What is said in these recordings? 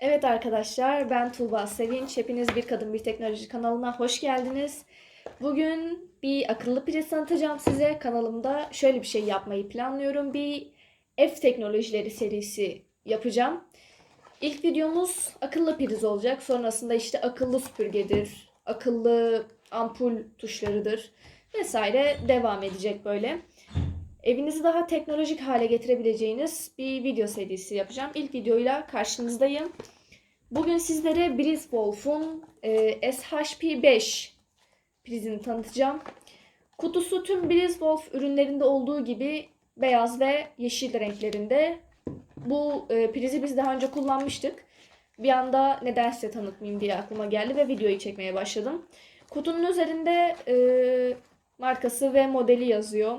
Evet arkadaşlar ben Tuğba Sevinç. Hepiniz Bir Kadın Bir Teknoloji kanalına hoş geldiniz. Bugün bir akıllı priz tanıtacağım size. Kanalımda şöyle bir şey yapmayı planlıyorum. Bir ev teknolojileri serisi yapacağım. İlk videomuz akıllı priz olacak. Sonrasında işte akıllı süpürgedir, akıllı ampul tuşlarıdır vesaire devam edecek böyle. Evinizi daha teknolojik hale getirebileceğiniz bir video serisi yapacağım. İlk videoyla karşınızdayım. Bugün sizlere Brizwolf'un e, SHP5 prizini tanıtacağım. Kutusu tüm Brizwolf ürünlerinde olduğu gibi beyaz ve yeşil renklerinde. Bu e, prizi biz daha önce kullanmıştık. Bir anda nedense tanıtmayayım diye aklıma geldi ve videoyu çekmeye başladım. Kutunun üzerinde e, markası ve modeli yazıyor.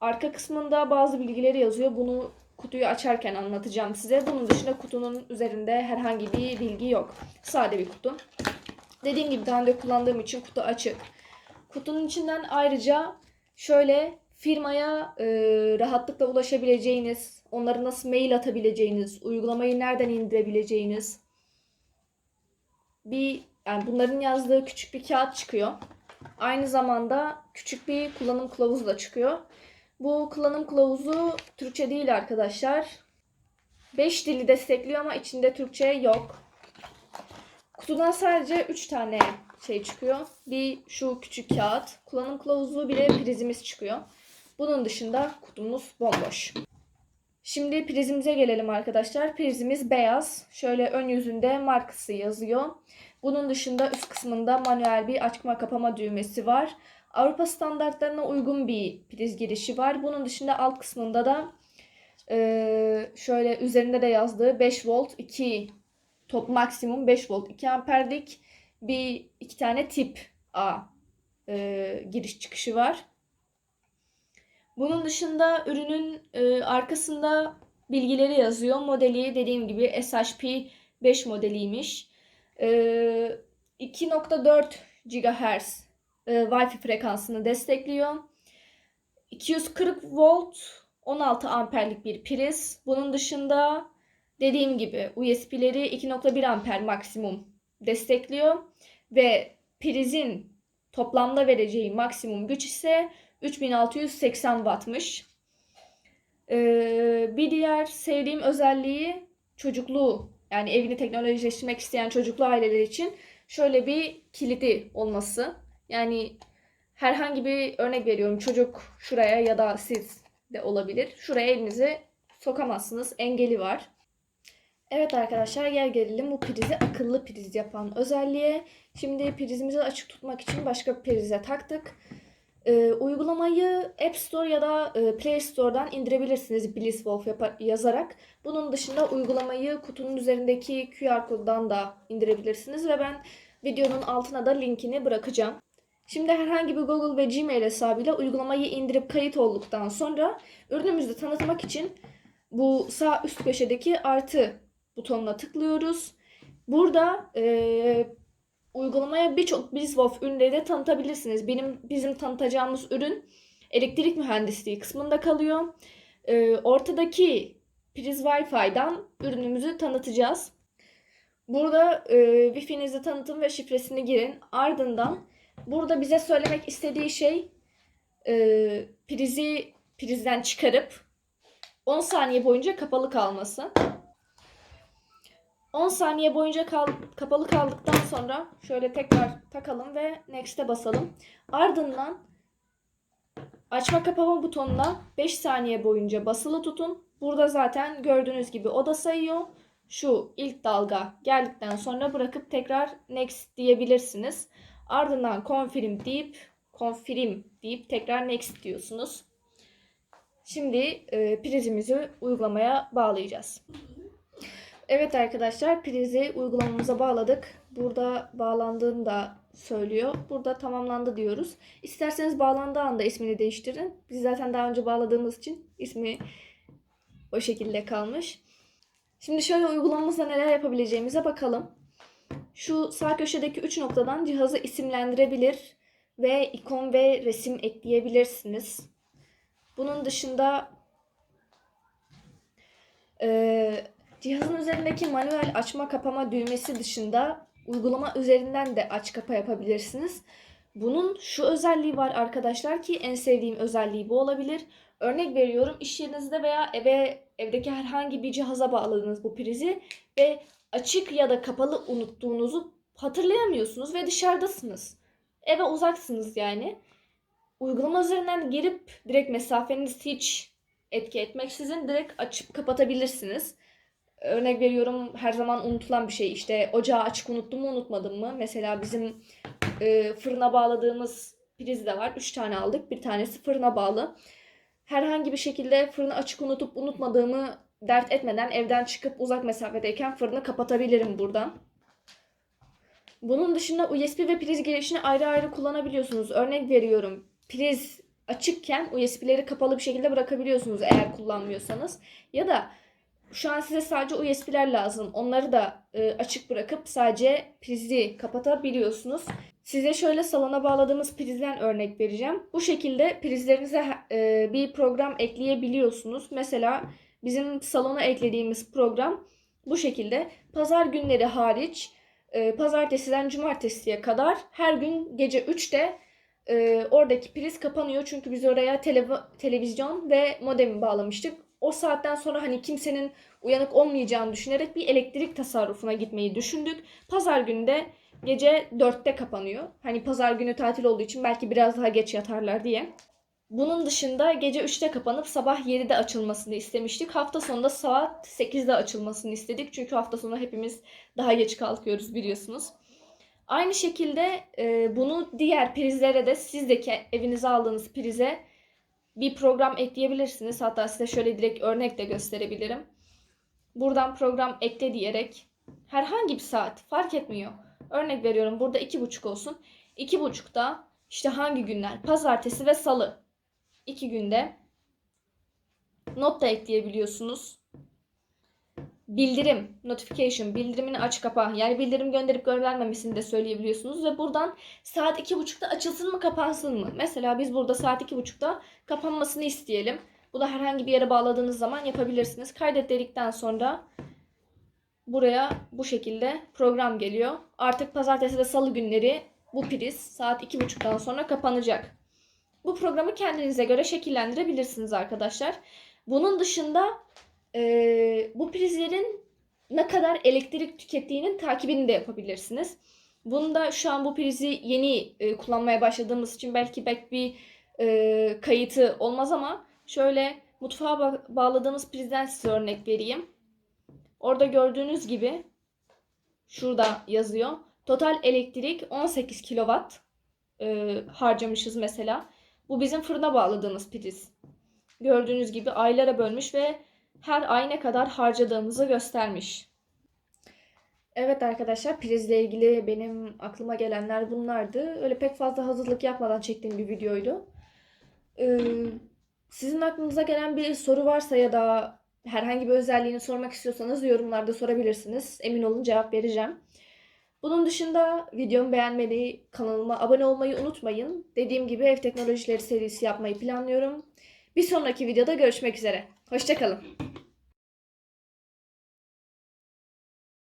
Arka kısmında bazı bilgileri yazıyor. Bunu kutuyu açarken anlatacağım size. Bunun dışında kutunun üzerinde herhangi bir bilgi yok. Sade bir kutu. Dediğim gibi daha önce kullandığım için kutu açık. Kutunun içinden ayrıca şöyle firmaya e, rahatlıkla ulaşabileceğiniz, onlara nasıl mail atabileceğiniz, uygulamayı nereden indirebileceğiniz bir yani bunların yazdığı küçük bir kağıt çıkıyor. Aynı zamanda küçük bir kullanım kılavuzu da çıkıyor. Bu kullanım kılavuzu Türkçe değil arkadaşlar. 5 dili destekliyor ama içinde Türkçe yok. Kutudan sadece 3 tane şey çıkıyor. Bir şu küçük kağıt, kullanım kılavuzu bir de prizimiz çıkıyor. Bunun dışında kutumuz bomboş. Şimdi prizimize gelelim arkadaşlar. Prizimiz beyaz. Şöyle ön yüzünde markası yazıyor. Bunun dışında üst kısmında manuel bir açma kapama düğmesi var. Avrupa standartlarına uygun bir priz girişi var. Bunun dışında alt kısmında da e, şöyle üzerinde de yazdığı 5 volt 2 top maksimum 5 volt 2 amperlik bir iki tane tip A e, giriş çıkışı var. Bunun dışında ürünün e, arkasında bilgileri yazıyor. Modeli dediğim gibi SHP 5 modeliymiş. E, 2.4 GHz e, Wi-Fi frekansını destekliyor. 240 volt 16 amperlik bir priz. Bunun dışında dediğim gibi USB'leri 2.1 amper maksimum destekliyor ve prizin toplamda vereceği maksimum güç ise 3680 wattmış. Ee, bir diğer sevdiğim özelliği çocukluğu yani evini teknolojileştirmek isteyen çocuklu aileler için şöyle bir kilidi olması. Yani herhangi bir örnek veriyorum çocuk şuraya ya da siz de olabilir. Şuraya elinizi sokamazsınız. Engeli var. Evet arkadaşlar gel gelelim bu prizi akıllı priz yapan özelliğe. Şimdi prizimizi açık tutmak için başka bir prize taktık. Ee, uygulamayı App Store ya da e, Play Store'dan indirebilirsiniz Blisswolf yazarak. Bunun dışında uygulamayı kutunun üzerindeki QR koddan da indirebilirsiniz ve ben videonun altına da linkini bırakacağım. Şimdi herhangi bir Google ve Gmail hesabıyla uygulamayı indirip kayıt olduktan sonra ürünümüzü tanıtmak için bu sağ üst köşedeki artı butonuna tıklıyoruz. Burada e, uygulamaya birçok BizWolf ürünleri de tanıtabilirsiniz. Benim bizim tanıtacağımız ürün elektrik mühendisliği kısmında kalıyor. E, ortadaki priz Wi-Fi'den ürünümüzü tanıtacağız. Burada e, Wi-Fi'nizi tanıtın ve şifresini girin. Ardından burada bize söylemek istediği şey e, prizi prizden çıkarıp 10 saniye boyunca kapalı kalması. 10 saniye boyunca kal kapalı kaldıktan sonra şöyle tekrar takalım ve next'e basalım. Ardından açma kapama butonuna 5 saniye boyunca basılı tutun. Burada zaten gördüğünüz gibi o da sayıyor. Şu ilk dalga geldikten sonra bırakıp tekrar next diyebilirsiniz. Ardından confirm deyip confirm deyip tekrar next diyorsunuz. Şimdi e, prizimizi uygulamaya bağlayacağız. Evet arkadaşlar prizi uygulamamıza bağladık. Burada bağlandığını da söylüyor. Burada tamamlandı diyoruz. İsterseniz bağlandığı anda ismini değiştirin. Biz zaten daha önce bağladığımız için ismi o şekilde kalmış. Şimdi şöyle uygulamamızda neler yapabileceğimize bakalım. Şu sağ köşedeki 3 noktadan cihazı isimlendirebilir ve ikon ve resim ekleyebilirsiniz. Bunun dışında e, Cihazın üzerindeki manuel açma kapama düğmesi dışında uygulama üzerinden de aç kapa yapabilirsiniz. Bunun şu özelliği var arkadaşlar ki en sevdiğim özelliği bu olabilir. Örnek veriyorum iş yerinizde veya eve evdeki herhangi bir cihaza bağladınız bu prizi ve açık ya da kapalı unuttuğunuzu hatırlayamıyorsunuz ve dışarıdasınız. Eve uzaksınız yani. Uygulama üzerinden girip direkt mesafeniz hiç etki etmeksizin direkt açıp kapatabilirsiniz. Örnek veriyorum her zaman unutulan bir şey işte ocağı açık unuttum mu unutmadım mı? Mesela bizim e, fırına bağladığımız priz de var. 3 tane aldık. Bir tanesi fırına bağlı. Herhangi bir şekilde fırını açık unutup unutmadığımı dert etmeden evden çıkıp uzak mesafedeyken fırını kapatabilirim buradan. Bunun dışında USB ve priz girişini ayrı ayrı kullanabiliyorsunuz. Örnek veriyorum. Priz açıkken USB'leri kapalı bir şekilde bırakabiliyorsunuz eğer kullanmıyorsanız. Ya da şu an size sadece USB'ler lazım. Onları da e, açık bırakıp sadece prizi kapatabiliyorsunuz. Size şöyle salona bağladığımız prizden örnek vereceğim. Bu şekilde prizlerinize e, bir program ekleyebiliyorsunuz. Mesela bizim salona eklediğimiz program bu şekilde. Pazar günleri hariç e, pazartesiden cumartesiye kadar her gün gece 3'te e, oradaki priz kapanıyor. Çünkü biz oraya telev- televizyon ve modemi bağlamıştık. O saatten sonra hani kimsenin uyanık olmayacağını düşünerek bir elektrik tasarrufuna gitmeyi düşündük. Pazar günü de gece 4'te kapanıyor. Hani pazar günü tatil olduğu için belki biraz daha geç yatarlar diye. Bunun dışında gece 3'te kapanıp sabah 7'de açılmasını istemiştik. Hafta sonunda saat 8'de açılmasını istedik. Çünkü hafta sonu hepimiz daha geç kalkıyoruz biliyorsunuz. Aynı şekilde e, bunu diğer prizlere de siz de evinize aldığınız prize bir program ekleyebilirsiniz. Hatta size şöyle direkt örnek de gösterebilirim. Buradan program ekle diyerek herhangi bir saat fark etmiyor. Örnek veriyorum burada iki buçuk olsun. İki buçukta işte hangi günler? Pazartesi ve salı. İki günde not da ekleyebiliyorsunuz. Bildirim, notification, bildirimini aç kapa. Yani bildirim gönderip göndermemesini de söyleyebiliyorsunuz. Ve buradan saat iki buçukta açılsın mı kapansın mı? Mesela biz burada saat iki buçukta kapanmasını isteyelim. Bu da herhangi bir yere bağladığınız zaman yapabilirsiniz. Kaydet dedikten sonra buraya bu şekilde program geliyor. Artık pazartesi ve salı günleri bu priz saat iki buçuktan sonra kapanacak. Bu programı kendinize göre şekillendirebilirsiniz arkadaşlar. Bunun dışında e, bu prizlerin ne kadar elektrik tükettiğinin takibini de yapabilirsiniz. Bunu da şu an bu prizi yeni e, kullanmaya başladığımız için belki belki bir e, kayıtı olmaz ama şöyle mutfağa ba- bağladığımız prizden size örnek vereyim. Orada gördüğünüz gibi şurada yazıyor. Total elektrik 18 kilowatt e, harcamışız mesela. Bu bizim fırına bağladığımız priz. Gördüğünüz gibi aylara bölmüş ve her ay ne kadar harcadığımızı göstermiş. Evet arkadaşlar prizle ilgili benim aklıma gelenler bunlardı. Öyle pek fazla hazırlık yapmadan çektiğim bir videoydu. Ee, sizin aklınıza gelen bir soru varsa ya da herhangi bir özelliğini sormak istiyorsanız yorumlarda sorabilirsiniz. Emin olun cevap vereceğim. Bunun dışında videomu beğenmeyi, kanalıma abone olmayı unutmayın. Dediğim gibi ev teknolojileri serisi yapmayı planlıyorum. Bir sonraki videoda görüşmek üzere. Hoşçakalın.